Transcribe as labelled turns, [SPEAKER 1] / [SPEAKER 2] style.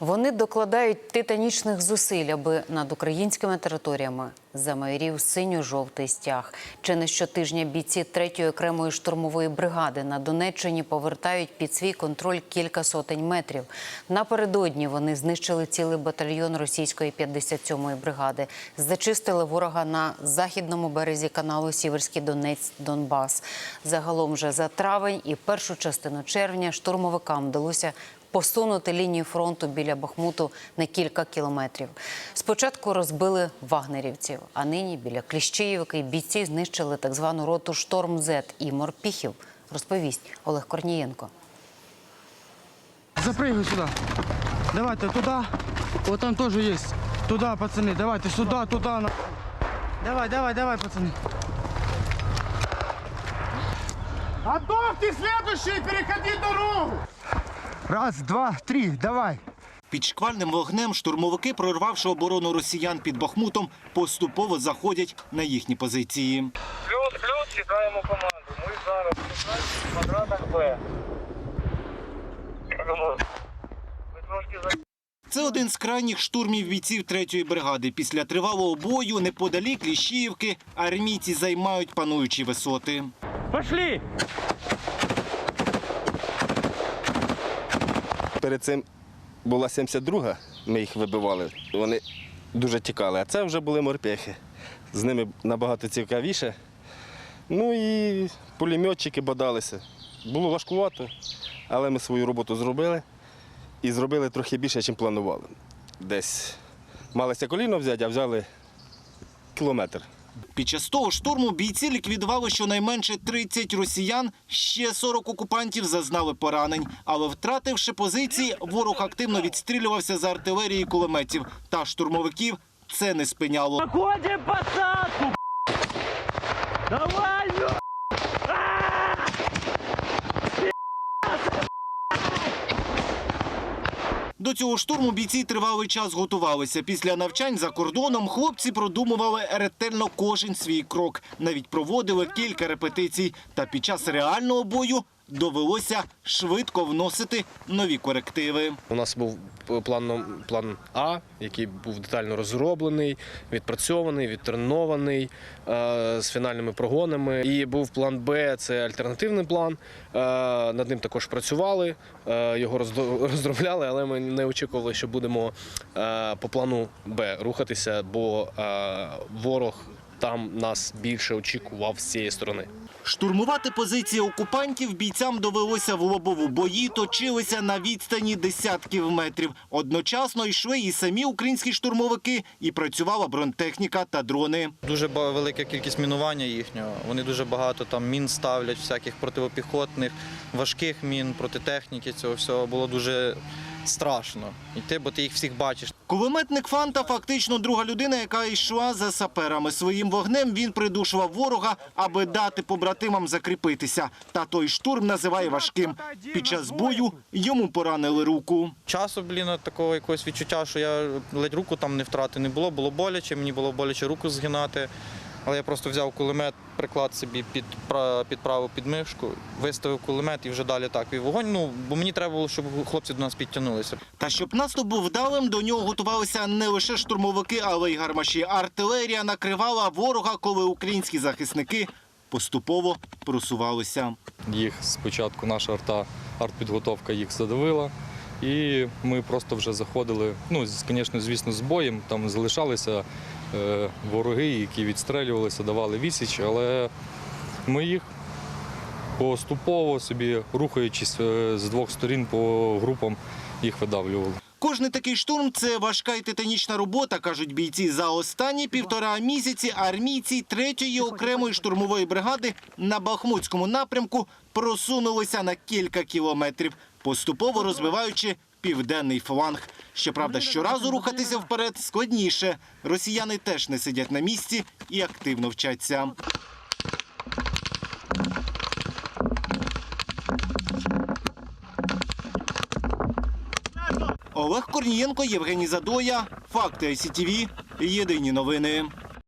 [SPEAKER 1] Вони докладають титанічних зусиль, аби над українськими територіями замайорів синьо-жовтий стяг. Чи не щотижня бійці 3-ї окремої штурмової бригади на Донеччині повертають під свій контроль кілька сотень метрів. Напередодні вони знищили цілий батальйон російської 57-ї бригади, зачистили ворога на західному березі каналу Сіверський Донець Донбас. Загалом вже за травень і першу частину червня штурмовикам вдалося посунути лінію фронту біля Бахмуту на кілька кілометрів. Спочатку розбили вагнерівців, а нині біля Кліщіївки бійці знищили так звану роту Шторм Зет і морпіхів. Розповість Олег Корнієнко.
[SPEAKER 2] Запрыгивай сюда. Давайте туда. Вот там тоже есть. Туда, пацаны. Давайте сюда, туда. на- Давай, давай, давай, пацаны.
[SPEAKER 3] Готовьте следующий, переходи дорогу!
[SPEAKER 2] Раз, два, три, давай.
[SPEAKER 4] Під шквальним вогнем штурмовики, прорвавши оборону росіян під Бахмутом, поступово заходять на їхні позиції.
[SPEAKER 3] Плюс, плюс, чекаємо команду. Ми зараз в квадратах Б. Ми трошки за...
[SPEAKER 4] Це один з крайніх штурмів бійців 3-ї бригади. Після тривалого бою неподалік Ліщіївки армійці займають пануючі висоти.
[SPEAKER 2] Пошли.
[SPEAKER 5] Перед цим була 72-га, ми їх вибивали. Вони дуже тікали. А це вже були морпехи. З ними набагато цікавіше. Ну і пулеметчики бодалися. Було важкувато, але ми свою роботу зробили і зробили трохи більше, ніж планували. Десь малися коліно взяти, а взяли кілометр.
[SPEAKER 4] Під час того штурму бійці ліквідували щонайменше 30 росіян, ще 40 окупантів зазнали поранень. Але втративши позиції, ворог активно відстрілювався за артилерії кулеметів. Та штурмовиків це не спиняло.
[SPEAKER 2] Ходим посадку.
[SPEAKER 4] До цього штурму бійці тривалий час готувалися. Після навчань за кордоном хлопці продумували ретельно кожен свій крок. Навіть проводили кілька репетицій. Та під час реального бою довелося швидко вносити нові корективи.
[SPEAKER 6] У нас був план, план А, який був детально розроблений, відпрацьований, відтренований е, з фінальними прогонами. І був план Б, це альтернативний план. Е, над ним також працювали, е, його розробляли, але ми не очікували, що будемо е, по плану Б рухатися, бо е, ворог там нас більше очікував з цієї сторони.
[SPEAKER 4] Штурмувати позиції окупантів бійцям довелося в лобову. Бої точилися на відстані десятків метрів. Одночасно йшли і самі українські штурмовики, і працювала бронетехніка та дрони.
[SPEAKER 7] Дуже велика кількість мінування їхнього. Вони дуже багато там мін ставлять, всяких противопіхотних, важких мін, протитехніки. Цього всього було дуже страшно йти, бо ти їх всіх бачиш.
[SPEAKER 4] Кулеметник Фанта фактично друга людина, яка йшла за саперами. Своїм вогнем він придушував ворога, аби дати побратимам закріпитися. Та той штурм називає важким. Під час бою йому поранили руку.
[SPEAKER 7] Часу, блін, такого якогось відчуття, що я ледь руку там не втратив, не було, було боляче, мені було боляче руку згинати. Але я просто взяв кулемет, приклад собі під, під праву підмишку, виставив кулемет і вже далі так вів вогонь. Ну, бо мені треба було, щоб хлопці до нас підтягнулися.
[SPEAKER 4] Та щоб наступ був вдалим, до нього готувалися не лише штурмовики, але й гармаші. Артилерія накривала ворога, коли українські захисники поступово просувалися.
[SPEAKER 8] Їх спочатку наша арта, артпідготовка їх задавила. І ми просто вже заходили, ну, звісно, звісно, з боєм. Там залишалися вороги, які відстрелювалися, давали відсіч, але ми їх поступово собі, рухаючись е, з двох сторін по групам, їх видавлювали.
[SPEAKER 4] Кожний такий штурм це важка і титанічна робота, кажуть бійці. За останні півтора місяці армійці третьої окремої штурмової бригади на Бахмутському напрямку просунулися на кілька кілометрів, поступово розбиваючи південний фланг. Щоправда, щоразу рухатися вперед складніше. Росіяни теж не сидять на місці і активно вчаться. Олег Корнієнко, Євгеній Задоя. Факти ICTV. Єдині новини.